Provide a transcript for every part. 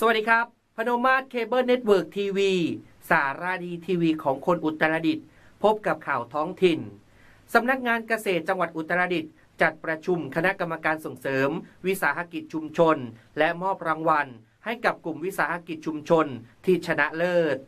สวัสดีครับ พนมมาศเคเบิลเน็ตเวิร์กทีวี สาราดีทีวีของคนอุตรดิตถ์พบกับข่าวท้องถิ่น สำนักงานเกษตรจังหวัดอุตรดิตถ์จัดประชุมคณะกรรมการส่งเสริม วิสาหกิจชุมชน และมอบรางวัล ให้กับกลุ่มวิสาหกิจชุมชนที่ชนะเลิศ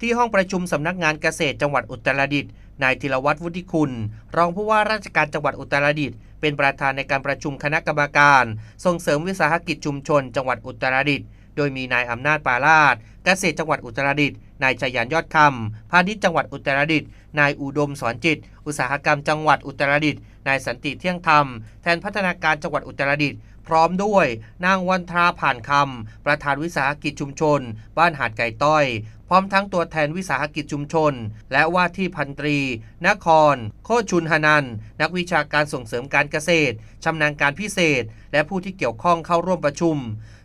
ที่ห้องประชุมสำนักงานเกษตรจังหวัดอุตรดิตถ์นายธีรวัตรวุฒิคุณ รองผู้ว่าราชการจังหวัดอุตรดิตถ์ เป็นประธานในการประชุมคณะกรรมการ ส่งเสริมวิสาหกิจชุมชน จังหวัดอุตรดิตถ์โดยมีนายอำนาจปาลาดเกษตรจังหวัดอุตรดิตถ์นายชยันยอดคำพาณิชย์จังหวัดอุตรดิตถ์นายอุดมสอนจิต อุตสาหกรรมจังหวัดอุตรดิตถ์นายสันติเที่ยงธรรม แทนพัฒนาการจังหวัดอุตรดิตถ์พร้อมด้วย นางวันทราผ่านคำ ประธานวิสาหกิจชุมชน บ้านหาดไก่ต้อย พร้อมทั้งตัวแทนวิสาหกิจชุมชน และว่าที่พันตรีนคร โคชุนหนัน นักวิชาการส่งเสริมการเกษตรชำนาญการพิเศษ และผู้ที่เกี่ยวข้องเข้าร่วมประชุม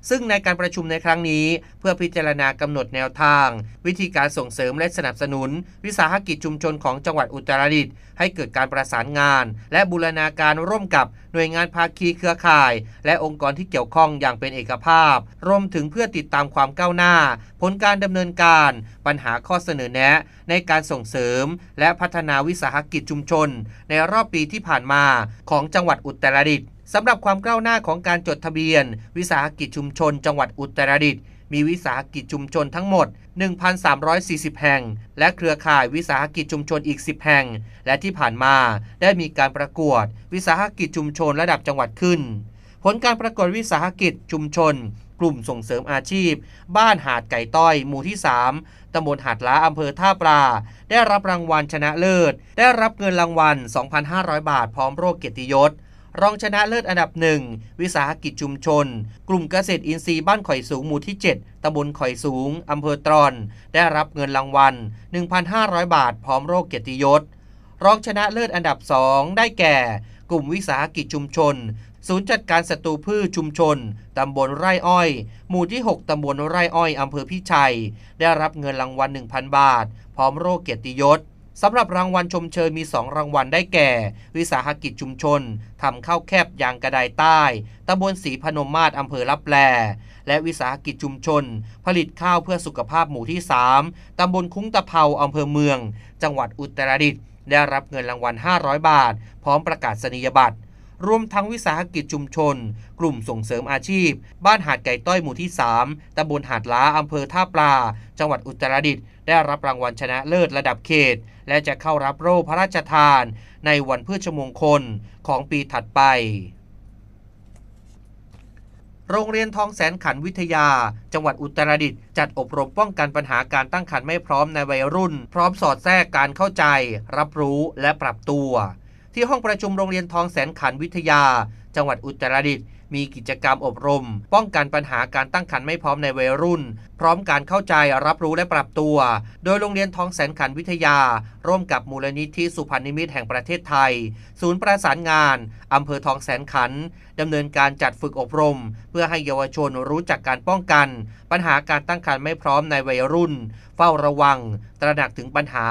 ซึ่งในการประชุมในครั้งนี้ เพื่อพิจารณากำหนดแนวทาง วิธีการส่งเสริมและสนับสนุน วิสาหกิจชุมชนของจังหวัดอุตรดิตถ์ให้เกิดการประสานงาน และบูรณาการร่วมกับหน่วยงานภาคีเครือข่าย และองค์กรที่เกี่ยวข้องอย่างเป็นเอกภาพ รวมถึงเพื่อติดตามความก้าวหน้า ผลการดำเนินการ ปัญหาข้อเสนอแนะ ในการส่งเสริม และพัฒนาวิสาหกิจชุมชน ในรอบปีที่ผ่านมาของจังหวัดอุตรดิตถ์สำหรับความก้าวหน้าของการจดทะเบียน วิสาหกิจชุมชน จังหวัดอุตรดิตถ์มีวิสาหกิจชุมชนทั้งหมด 1,340 แห่ง และเครือข่ายวิสาหกิจชุมชนอีก 10 แห่ง และที่ผ่านมาได้มีการประกวด วิสาหกิจชุมชนระดับจังหวัดขึ้น ผลการประกวดวิสาหกิจชุมชน กลุ่มส่งเสริมอาชีพ บ้านหาดไก่ต้อย หมู่ที่ 3ตำบลหาดล้าอำเภอท่าปลา ได้รับรางวัลชนะเลิศ ได้รับเงินรางวัล 2,500 บาท พร้อมโรคเกียรติยศ รองชนะเลิศอันดับหนึ่งวิสาหกิจชุมชน กลุ่มเกษตรอินทรีย์บ้านข่อยสูงหมู่ที่ 7ตำบลข่อยสูงอำเภอตรอน ได้รับเงินรางวัล 1,500 บาท พร้อมโรคเกียรติยศ รองชนะเลิศอันดับ2ได้แก่ กลุ่มวิสาหกิจชุมชนศูนย์จัดการศัตรูพืชชุมชน ตำบลไร่อ้อย หมู่ที่ 6 ตำบลไร่อ้อย อำเภอพิชัย ได้รับเงินรางวัล 1,000 บาท พร้อมโรคเกียรติยศสำหรับรางวัลชมเชยมี 2 รางวัลได้แก่ วิสาหกิจชุมชนทำข้าวแคบยางกระไดใต้ตำบลศรีพนมมาศอำเภอลับแล และวิสาหกิจชุมชน ผลิตข้าวเพื่อสุขภาพหมู่ที่ 3ตำบลคุ้งตะเภาอำเภอเมือง จังหวัดอุตรดิตถ์ได้รับเงินรางวัล 500 บาท พร้อมประกาศนียบัตร รวมทั้งวิสาหกิจชุมชน กลุ่มส่งเสริมอาชีพ บ้านหาดไก่ต้อยหมู่ที่ 3ตำบลหาดล้าอำเภอท่าปลา จังหวัดอุตรดิตถ์ได้รับรางวัลชนะเลิศระดับเขต และจะเข้ารับโล่พระราชทาน ในวันพฤชมงคลของปีถัดไป โรงเรียนทองแสนขันวิทยา จังหวัดอุตรดิตถ์จัดอบรมป้องกันปัญหาการตั้งครรภ์ไม่พร้อมในวัยรุ่น พร้อมสอดแทรกการเข้าใจ รับรู้และปรับตัว ที่ห้องประชุมโรงเรียนทองแสนขันวิทยา จังหวัดอุตรดิตถ์มีกิจกรรมอบรม ป้องกันปัญหาการตั้งครรภ์ไม่พร้อมในวัยรุ่น พร้อมการเข้าใจรับรู้และปรับตัว โดยโรงเรียนทองแสนขันวิทยา ร่วมกับมูลนิธิสุพรรณนิมิตแห่งประเทศไทย ศูนย์ประสานงานอำเภอทองแสนขันดำเนินการจัดฝึกอบรม เพื่อให้เยาวชนรู้จักการป้องกัน ปัญหาการตั้งครรภ์ไม่พร้อมในวัยรุ่น เฝ้าระวัง ตระหนักถึงปัญหา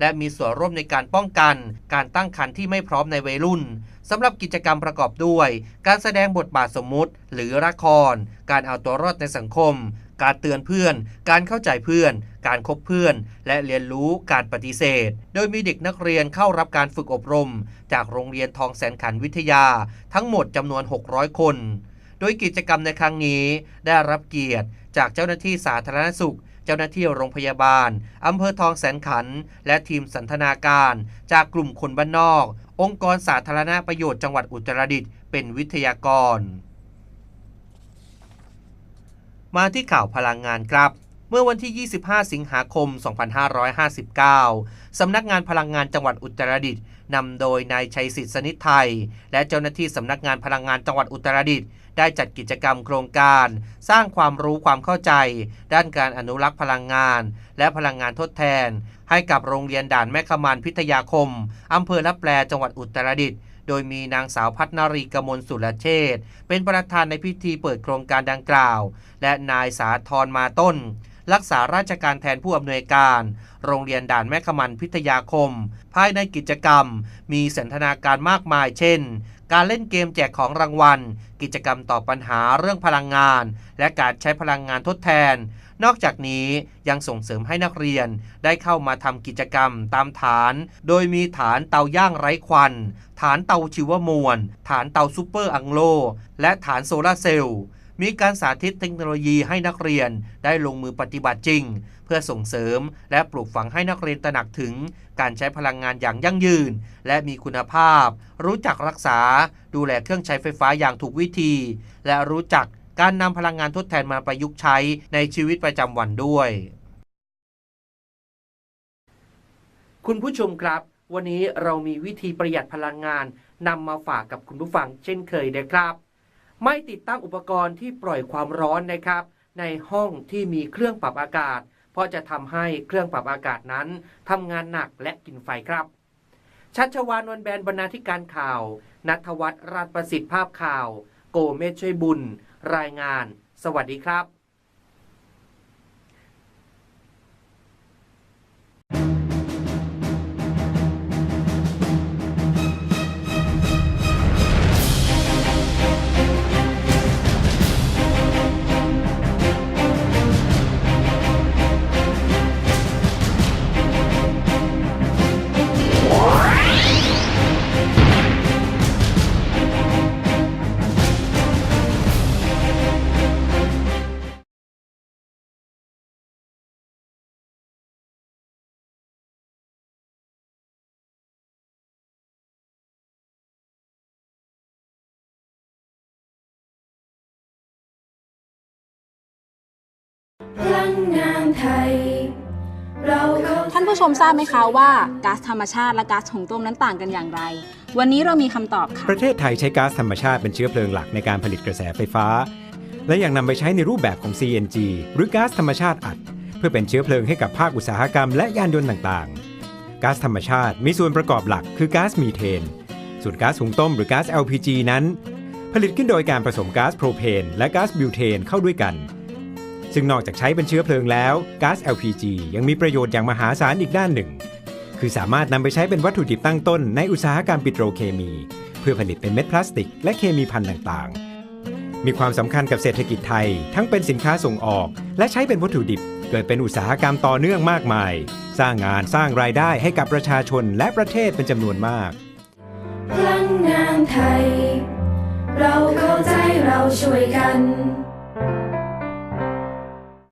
และมีส่วนร่วมในการป้องกัน การตั้งครรภ์ที่ไม่พร้อมในวัยรุ่นสำหรับกิจกรรมประกอบด้วย การแสดงบทบาทสมมุติ หรือละคร การเอาตัวรอดในสังคม การเตือนเพื่อน การเข้าใจเพื่อน การคบเพื่อน และเรียนรู้การปฏิเสธ โดยมีเด็กนักเรียนเข้ารับการฝึกอบรม จากโรงเรียนทองแสนขันวิทยา ทั้งหมดจำนวน 600 คน โดยกิจกรรมในครั้งนี้ได้รับเกียรติจากเจ้าหน้าที่สาธารณสุข เจ้าหน้าที่โรงพยาบาล อำเภอทองแสนขัน และทีมสันทนาการ จากกลุ่มคนบ้านนอก องค์กรสาธารณประโยชน์จังหวัดอุตรดิตถ์เป็นวิทยากร มาที่ข่าวพลังงานครับ มื่อวันที่ 25 สิงหาคม 2559 สำนักงานพลังงานจังหวัดอุตรดิตถ์นำโดยนายชัยสิทธิ์สนิทไทย และเจ้าหน้าที่สำนักงานพลังงานจังหวัดอุตรดิตถ์ได้จัดกิจกรรมโครงการ สร้างความรู้ความเข้าใจ ด้านการอนุรักษ์พลังงาน และพลังงานทดแทน ให้กับโรงเรียนด่านแม่ขมานพิทยาคมอำเภอละแปลจังหวัดอุตรดิตถ์โดยมีนางสาวพัฒนารีกมลสุรเชษฐ์เป็นประธานในพิธีเปิดโครงการดังกล่าว และนายสาธรมาต้น รักษาราชการแทนผู้อำนวยการ โรงเรียนด่านแม่ขมันพิทยาคม ภายในกิจกรรม มีสันทนาการมากมาย เช่น การเล่นเกมแจกของรางวัล กิจกรรมตอบปัญหาเรื่องพลังงาน และการใช้พลังงานทดแทน นอกจากนี้ยังส่งเสริมให้นักเรียนได้เข้ามาทำกิจกรรมตามฐาน โดยมีฐานเตาย่างไร้ควัน ฐานเตาชีวมวล ฐานเตาซูเปอร์อังโล และฐานโซลาร์เซลล์ มีการสาธิตเทคโนโลยีให้นักเรียนได้ลงมือปฏิบัติจริง เพื่อส่งเสริมและปลูกฝังให้นักเรียนตระหนักถึง การใช้พลังงานอย่างยั่งยืน และมีคุณภาพ รู้จักรักษา ดูแลเครื่องใช้ไฟฟ้าอย่างถูกวิธี และรู้จักการนำพลังงานทดแทนมาประยุกต์ใช้ในชีวิตประจำวันด้วย คุณผู้ชมครับ วันนี้เรามีวิธีประหยัดพลังงานนำมาฝากกับคุณผู้ฟังเช่นเคยนะครับ ไม่ติดตั้งอุปกรณ์ที่ปล่อยความร้อนนะครับ ในห้องที่มีเครื่องปรับอากาศ เพราะจะทำให้เครื่องปรับอากาศนั้นทำงานหนักและกินไฟครับ ชัชวานนแบนบรรณาธิการข่าว นัทวัฒน์ราชประสิทธิ์ภาพข่าว โกเมธช่วยบุญ รายงาน สวัสดีครับ พลังงานไทย เราเข้าท่านผู้ชมทราบไหมคะว่าก๊าซธรรมชาติและก๊าซหุงต้มนั้นต่างกันอย่างไร วันนี้เรามีคำตอบค่ะ ประเทศไทยใช้ก๊าซธรรมชาติเป็นเชื้อเพลิงหลักในการผลิตกระแสไฟฟ้า และยังนำไปใช้ในรูปแบบของ CNG หรือก๊าซธรรมชาติอัด เพื่อเป็นเชื้อเพลิงให้กับภาคอุตสาหกรรมและยานยนต์ต่างๆ ก๊าซธรรมชาติมีส่วนประกอบหลักคือก๊าซมีเทน ส่วนก๊าซหุงต้มหรือก๊าซ LPG นั้น ผลิตขึ้นโดยการผสมก๊าซโพรเพนและก๊าซบิวเทนเข้าด้วยกัน ซึ่งนอกจากใช้เป็นเชื้อเพลิงแล้วก๊าซ LPG ยังมีประโยชน์อย่างมหาศาลอีกด้านหนึ่ง คือสามารถนำไปใช้เป็นวัตถุดิบตั้งต้นในอุตสาหกรรมปิโตรเคมี เพื่อผลิตเป็นเม็ดพลาสติก และเคมีพันธุ์ต่างๆ มีความสำคัญกับเศรษฐกิจไทย ทั้งเป็นสินค้าส่งออก และใช้เป็นวัตถุดิบ เกิดเป็นอุตสาหกรรมต่อเนื่องมากมาย สร้างงานสร้างรายได้ให้กับประชาชนและประเทศเป็นจำนวนมากพลังงานไทย เราเข้าใจเราช่วยกัน